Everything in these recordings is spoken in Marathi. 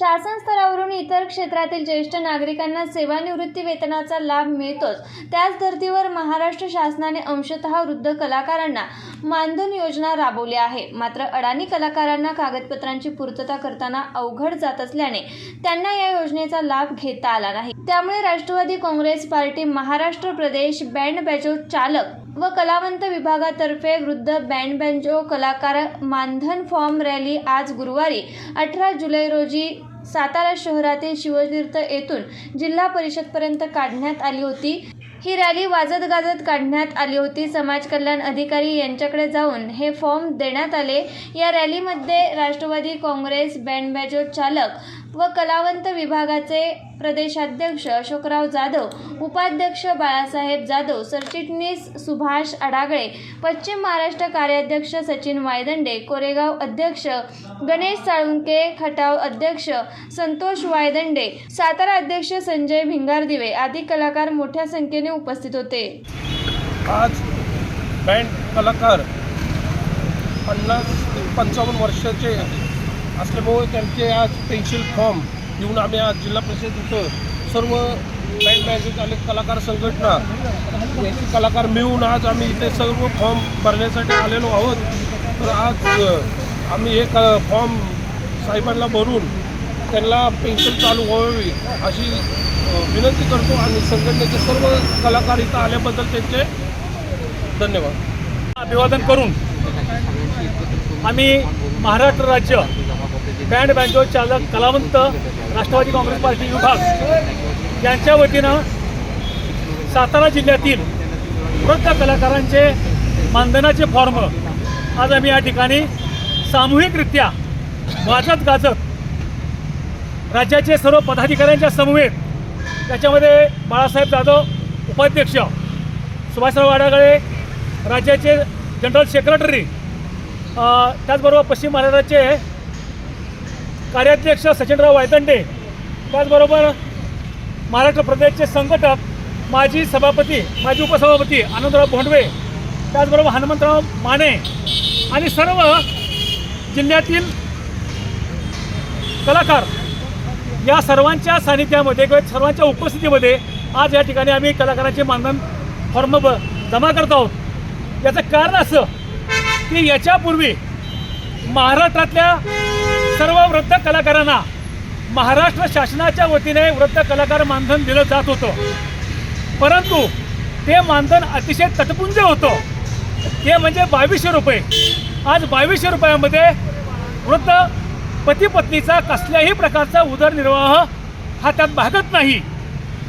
शासन स्तरावरून इतर क्षेत्रातील ज्येष्ठ नागरिकांना सेवानिवृत्ती वेतनाचा लाभ मिळतोच. त्याच धर्तीवर महाराष्ट्र शासनाने अंशतः वृद्ध कलाकारांना मानधन योजना राबवली आहे. मात्र अडाणी कलाकारांना कागदपत्रांची पूर्तता करताना अवघड जात असल्याने त्यांना या योजनेचा लाभ घेता आला नाही. त्यामुळे राष्ट्रवादी काँग्रेस पार्टी महाराष्ट्र प्रदेश बँड बॅजो चालक व कलावंत विभागातर्फे वृद्ध बँड बँजो कलाकार मानधन फॉर्म रॅली आज गुरुवारी अठरा जुलै रोजी सातारा शहरातील शिवतीर्थ येथून जिल्हा परिषदपर्यंत काढण्यात आली होती. ही रॅली वाजत गाजत काढण्यात आली होती. समाज कल्याण अधिकारी यांच्याकडे जाऊन हे फॉर्म देण्यात आले. या रॅलीमध्ये राष्ट्रवादी काँग्रेस बँड बॅजो चालक व कलावंत विभागाचे प्रदेशाध्यक्ष अशोकराव जाधव उपाध्यक्ष बाळासाहेब जाधव सरचिटणीस सुभाष अडागळे पश्चिम महाराष्ट्र कार्याध्यक्ष सचिन वायदंडे कोरेगाव अध्यक्ष गणेश साळुंके खटाव अध्यक्ष संतोष वायदंडे सातारा अध्यक्ष संजय भिंगारदिवे आदी कलाकार मोठ्या संख्येने उपस्थित होते. आज बँड कलाकार पन्नास ते पंचावन्न वर्षाचे असल्यामुळे त्यांचे आज पेन्शन फॉर्म घेऊन आम्ही आज जिल्हा परिषद इथं सर्व बँड मॅजिक आले कलाकार संघटना याचे कलाकार मिळून आज आम्ही इथे सर्व फॉर्म भरण्यासाठी आलेलो आहोत. तर आज आम्ही एक फॉर्म साहेबांना भरून त्यांना पेन्शन चालू व्हावी अशी विनंती करतो आणि संघटनेचे सर्व कलाकार इथं आल्याबद्दल त्यांचे धन्यवाद. अभिवादन करून आम्ही महाराष्ट्र राज्य बँड बँजो चालक कलावंत राष्ट्रवादी काँग्रेस पार्टी विभाग यांच्या वतीनं सातारा जिल्ह्यातील वृद्ध कलाकारांचे मानधनाचे फॉर्म आज आम्ही या ठिकाणी सामूहिकरित्या वाजत गाजत राज्याचे सर्व पदाधिकाऱ्यांच्या समवेत त्याच्यामध्ये बाळासाहेब जाधव उपाध्यक्ष सुभाषराव आडागळे राज्याचे जनरल सेक्रेटरी त्याचबरोबर पश्चिम महाराष्ट्राचे कार्याध्यक्ष सचिनराव वायतंडे त्याचबरोबर महाराष्ट्र प्रदेशचे संघटक माजी सभापती माजी उपसभापती आनंदराव भोंडवे त्याचबरोबर हनुमंतराव माने आणि सर्व जिल्ह्यातील कलाकार या सर्वांच्या सानिध्यामध्ये किंवा सर्वांच्या उपस्थितीमध्ये आज या ठिकाणी आम्ही कलाकारांचे मानधन फॉर्म ब जमा करत आहोत. याचं कारण असं की याच्यापूर्वी महाराष्ट्रातल्या सर्व वृद्ध कलाकारांना महाराष्ट्र शासनाच्या वतीने वृद्ध कलाकार मानधन दिलं जात होतं. परंतु ते मानधन अतिशय तटपुंज होतं. ते म्हणजे बावीसशे रुपये. आज बावीसशे रुपयामध्ये वृद्ध पती पत्नीचा कसल्याही प्रकारचा उदरनिर्वाह हा त्यात भागत नाही.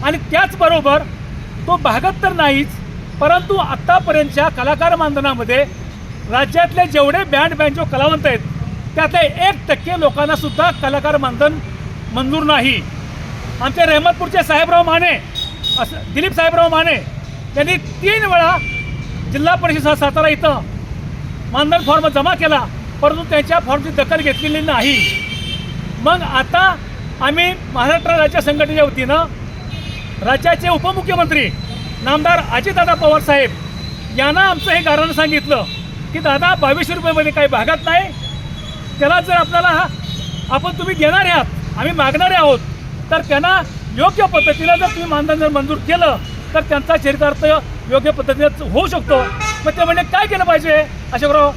आणि त्याचबरोबर तो भागत तर नाहीच परंतु आत्तापर्यंतच्या कलाकार मानधनामध्ये राज्यातले जेवढे बँड बँजो कलावंत आहेत त्यातले एक टक्के लोकांनासुद्धा कलाकार मानधन मंजूर नाही. आमचे रहमतपूरचे साहेबराव माने असं दिलीप साहेबराव माने यांनी तीन वेळा जिल्हा परिषद सातारा इथं मानधन फॉर्म जमा केला. परंतु त्यांच्या फॉर्मची दखल घेतलेली नाही. मग आता आम्ही महाराष्ट्र राज्य संघटनेच्या वतीनं राज्याचे उपमुख्यमंत्री नामदार अजितदादा पवार साहेब यांना आमचं हे कारण सांगितलं की दादा बावीसशे रुपयेमध्ये काही भागात नाही. त्याला जर आपल्याला आपण तुम्ही देणारे आहात आम्ही मागणारे आहोत तर त्यांना योग्य पद्धतीनं जर तुम्ही मानधन जर मंजूर केलं तर त्यांचा चरितार्थ योग्य पद्धतीनं होऊ शकतो. मग ते म्हणजे काय केलं पाहिजे? अशोकराव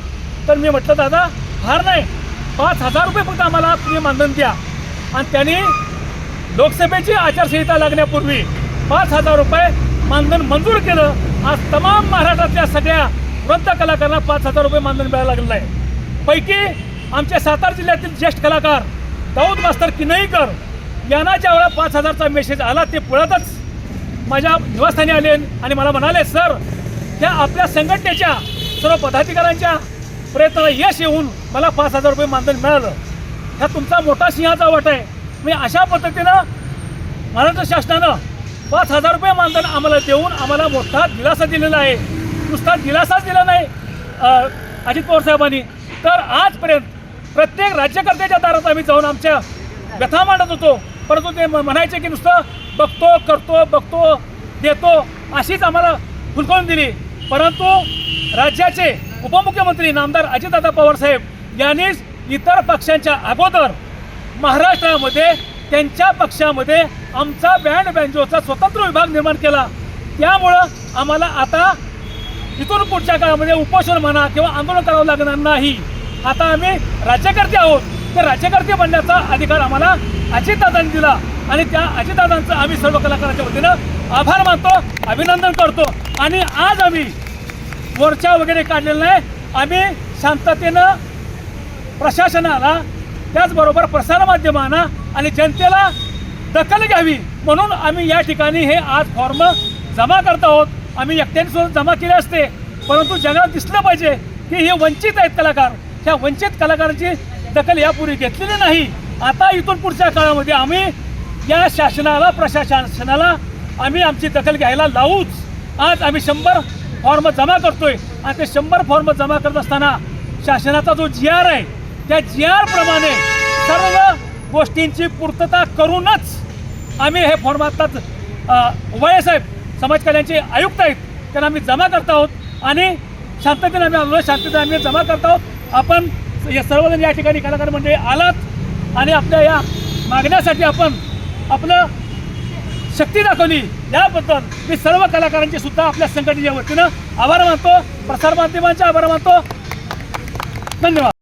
तर मी म्हटलं दादा फार नाही. पाच हजार रुपये फक्त आम्हाला तुम्ही मानधन द्या. आणि त्यांनी लोकसभेची आचारसंहिता लागण्यापूर्वी पाच हजार रुपये मानधन मंजूर केलं. आज तमाम महाराष्ट्रातल्या सगळ्या वृद्ध कलाकारांना पाच हजार रुपये मानधन मिळायला लागलेलं आहे. पैकी आमच्या सातारा जिल्ह्यातील ज्येष्ठ कलाकार दाऊद मास्तर किनईकर यांना वेळा पाच हजारचा मेसेज आला ते पळतच माझ्या निवासस्थानी आले आणि मला म्हणाले सर त्या आपल्या संघटनेच्या सर्व पदाधिकाऱ्यांच्या प्रयत्नाला यश येऊन मला पाच हजार रुपये मानधन मिळालं. ह्या तुमचा मोठा सिंहाचा वाट आहे. मी अशा पद्धतीनं महाराष्ट्र शासनानं पाच हजार रुपये मानधन आम्हाला देऊन आम्हाला मोठा दिलासा दिलेला आहे. नुसता दिलासाच दिला नाही अजित पवार साहेबांनी. तर आजपर्यंत प्रत्येक राज्यकर्त्याच्या दारात आम्ही जाऊन आमच्या व्यथा मांडत होतो. परंतु ते म- म्हणायचे की नुसतं बघतो करतो बघतो देतो अशीच आम्हाला हुलकवून दिली. परंतु राज्याचे उपमुख्यमंत्री नामदार अजितदादा पवार साहेब यांनीच इतर पक्षांच्या अगोदर महाराष्ट्रामध्ये त्यांच्या पक्षामध्ये आमचा बँड बँजोचा स्वतंत्र विभाग निर्माण केला. त्यामुळं आम्हाला आता इथून पुढच्या काळामध्ये उपोषण म्हणा किंवा आंदोलन करावं लागणार नाही. आता आम्ही राज्यकर्ते आहोत. ते राज्यकर्ते बनण्याचा अधिकार आम्हाला अजितदादांनी दिला आणि त्या अजितदादांचं आम्ही सर्व कलाकारांच्या वतीनं आभार मानतो अभिनंदन करतो आणि आज आम्ही मोर्चा वगैरे काढलेला नाही. आम्ही शांततेनं प्रशासनाला त्याचबरोबर प्रसारमाध्यमांना आणि जनतेला दखल घ्यावी म्हणून आम्ही या ठिकाणी हे आज फॉर्म जमा करत आहोत. आम्ही एकट्याने सुद्धा जमा केले असते परंतु जगात दिसलं पाहिजे की हे वंचित आहेत कलाकार. ह्या वंचित कलाकारांची दखल यापूर्वी घेतलेली नाही. आता इथून पुढच्या काळामध्ये आम्ही या शासनाला प्रशासनाला आम्ही आमची दखल घ्यायला लावूच. आज आम्ही शंभर फॉर्म जमा करतोय. आणि ते शंभर फॉर्म जमा करत असताना शासनाचा जो जी आर आहे त्या जी आर प्रमाणे सर्व गोष्टींची पूर्तता करूनच आम्ही हे फॉर्म आत्ताच उबाळे समाज कल्याणचे आयुक्त आहेत त्यांना आम्ही जमा करत आहोत. आणि शांततेने आम्ही आलो शांततेने आम्ही जमा करत आहोत. आपण या सर्वजण या ठिकाणी कलाकार मंडळी आलात. आणि आपल्या या मागण्यासाठी आपण आपलं शक्ती दाखवली. याबद्दल मी सर्व कलाकारांचे सुद्धा आपल्या संघटनेच्या वतीनं आभार मानतो. प्रसारमाध्यमांचे आभार मानतो. धन्यवाद.